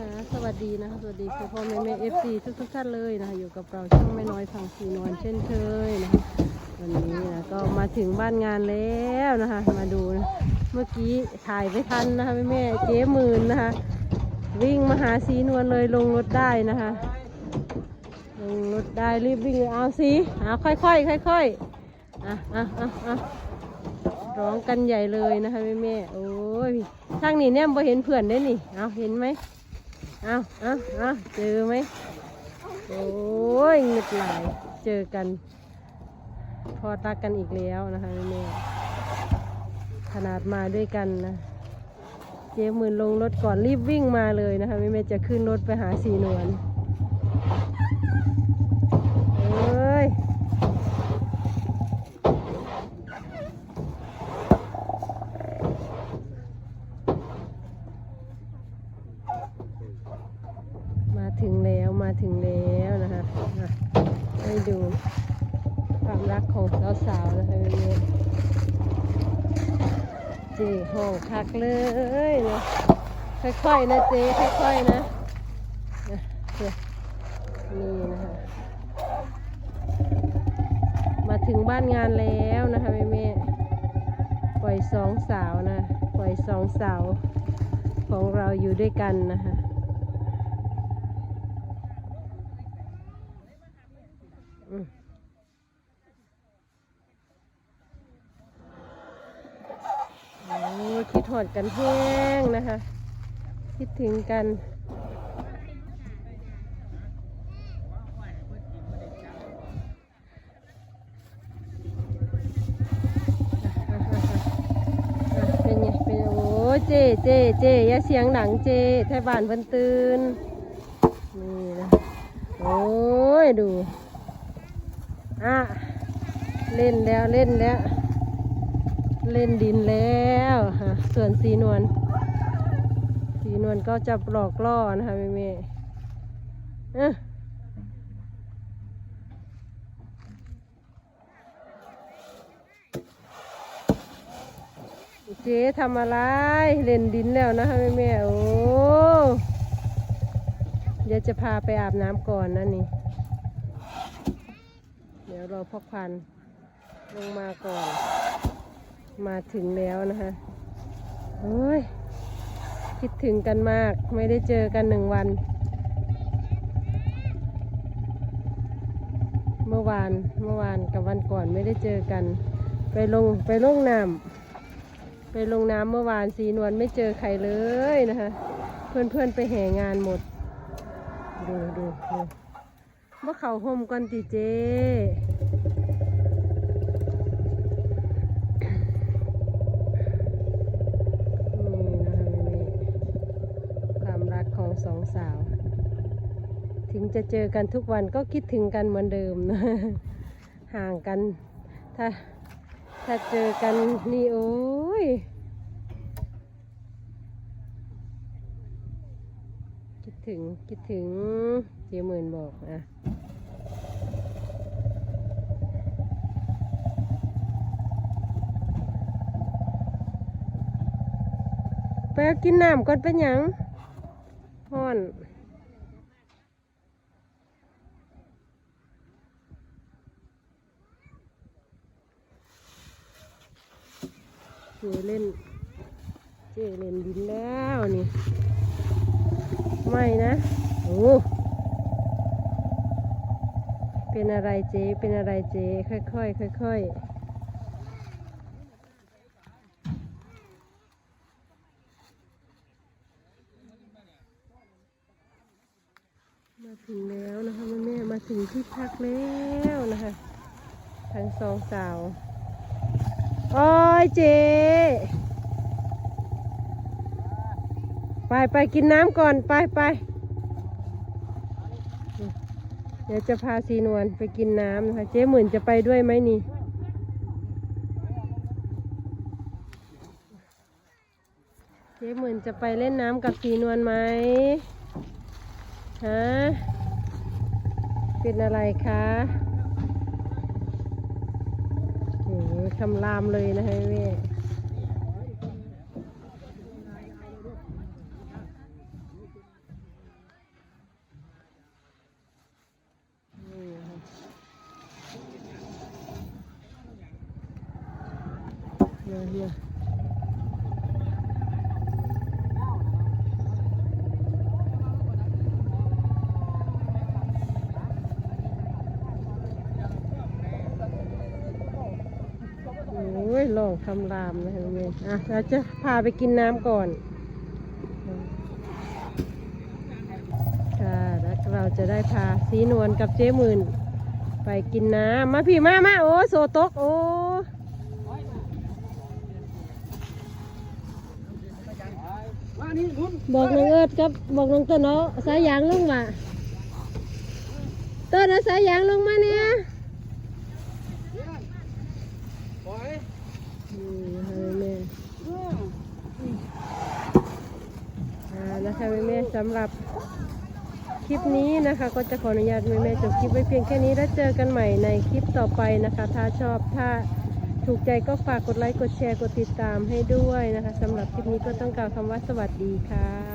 คะสวัสดีนะคะ สวัสดีพ่อพ่อแม่แม่เอฟซีทุกทุกท่านเลยนะคะ อยู่กับเราช่องไม่น้อยพังสีนวลเช่นเคยนะคะ วันนี้นะก็มาถึงบ้านงานแล้วนะคะ มาดูนะเมื่อกี้ถ่ายไม่ทันนะคะแม่แม่เจ๊หมื่นนะคะ วิ่งมาหาสีนวลเลยลงรถได้นะคะ ลงรถได้รีบวิ่งเลยเอาสิเอาค่อยๆค่อยๆอะอะอะอะร้องกันใหญ่เลยนะคะแม่แม่โอ้ยทางนี้เนี่ยบ่เห็นเพื่อนได้นี่ เอาเห็นไหม เอาเอาเอาเจอไหมโอ้ยเงึดไหลายเจอกัน พอตักกันอีกแล้วนะคะแม่ขนาดมาด้วยกันนะ เจ๊มืนลงรถก่อนรีบวิ่งมาเลยนะคะแม่แม่จะขึ้นรถไปหาสีนวลเอ้ย ถึงแล้วมาถึงแล้วนะคะให้ดูความรักของสาวๆนะคะวันนี้เจ๊ห้องคักเลยนะค่อยๆนะเจ๊ค่อยๆนะนี่นะคะ มาถึงบ้านงานแล้วนะคะแม่แม่ปล่อยสองสาวนะ ปล่อยสองสาวของเราอยู่ด้วยกันนะคะอืมโอ้ คิดหอดกันแห้งนะคะ คิดถึงกันเป็นไงเป็นโอ้เจเจ เจอย่าเสียงดังเจไทยบ้านเพิ่นตื่น นี่นะ โอ้ย ดู อะเล่นแล้วเล่นแล้ว เล่นดินแล้วฮะส่วนสีนวลสีนวลก็จะหลอกล่อนะคะแม่แม่เอ้อเจ๊ทำอะไร เล่นดินแล้วนะคะแม่แม่โอ้เดี๋ยวจะพาไปอาบน้ำก่อนนะนี่ เดี๋ยวรอพ่อพันลงมาก่อน มาถึงแล้วนะคะโอ้ย คิดถึงกันมาก ไม่ได้เจอกันหนึ่งวัน เมื่อวาน เมื่อวานกับวันก่อนไม่ได้เจอกัน ไปลง ไปลงน้ำไปลงน้ำเมื่อวานสีนวลไม่เจอใครเลยนะคะ เพื่อนๆไปแห่งานหมด ดูดูดู ว่าเขาห่มก่อนติเจนี่นะคะม่ๆความรักของสองสาว ถึงจะเจอกันทุกวันก็คิดถึงกันเหมือนเดิมนะ ห่างกัน ถ้าถ้าเจอกันนี่โอ้ย คิด ถึงคิดถึงเจหมื่นบอกอะไปกินน้ำก่อนเป็นยังห้อนเจเล่น เจเล่นดินแล้วนี่ ไม่นะโอ้เป็นอะไรเจ๊เป็นอะไรเจ๊ค่อยๆค่อยๆมาถึงแล้วนะคะแม่แม่มาถึงที่พักแล้วนะคะทั้งสองสาว โอ้ยเจ๊ ไปไปกินน้ำก่อนไปไปเดี๋ยวจะพาสีนวลไปกินน้ำนะคะเจ๊หมื่นจะไปด้วยไหมนี่ เจ๊หมื่นจะไปเล่นน้ำกับสีนวลไหมฮะเป็นอะไรคะโอ้โหคำรามเลยนะคะแม่ อ โอ้ยลองคำรามนะแม่อะเราจะพาไปกินน้ำก่อน ค่ะ แล้วเราจะได้พาสีนวลกับเจ๊หมื่น ไปกินน้ำ มาพี่มามาโอ้โซตก โอ้ มานี่คุณ บอกน้องเอิดกับบอกน้องต้นเนาะสายยางลงมาต้นเอาสายยางลงมาเนี่ยนะคะแม่อ่านะคะแม่แม่สำหรับคลิปนี้นะคะ ก็จะขออนุญาตแม่แม่จบคลิปไว้เพียงแค่นี้แล้วเจอกันใหม่ในคลิปต่อไปนะคะ ถ้าชอบถ้า ถูกใจก็ฝากกดไลค์ กดแชร์ กดติดตามให้ด้วยนะคะสำหรับคลิปนี้ก็ต้องกล่าวคำว่าสวัสดีค่ะ